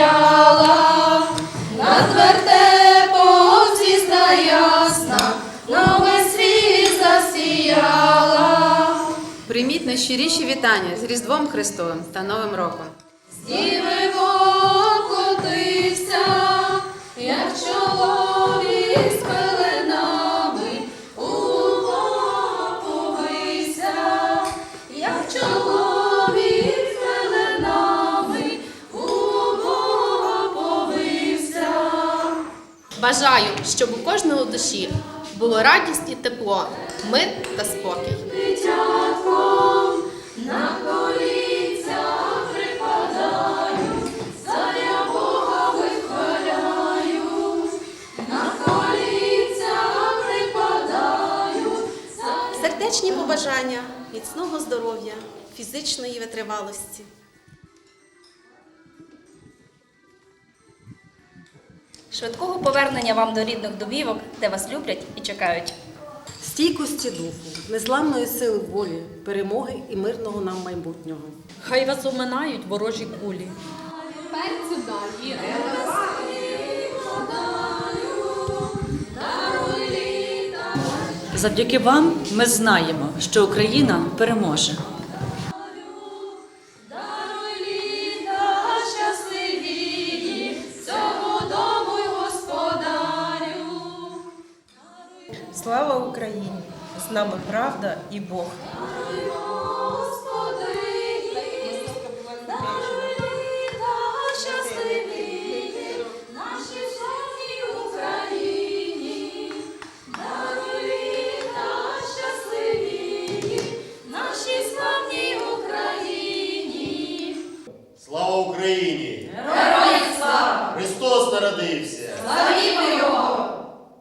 стояла, над вертепом звізда ясна, на світ засіяла. Прийміть найщиріші вітання з Різдвом Христовим та Новим Роком. Чоловік. Бажаю, щоб у кожного душі було радість і тепло, мир та спокій. Сердечні побажання, міцного здоров'я, фізичної витривалості. Швидкого повернення вам до рідних домівок, де вас люблять і чекають. Стійкості духу, незламної сили волі, перемоги і мирного нам майбутнього. Хай вас оминають ворожі кулі. перцю далі. Завдяки вам ми знаємо, що Україна переможе. Слава Україні! З нами правда і Бог. Господи, даруй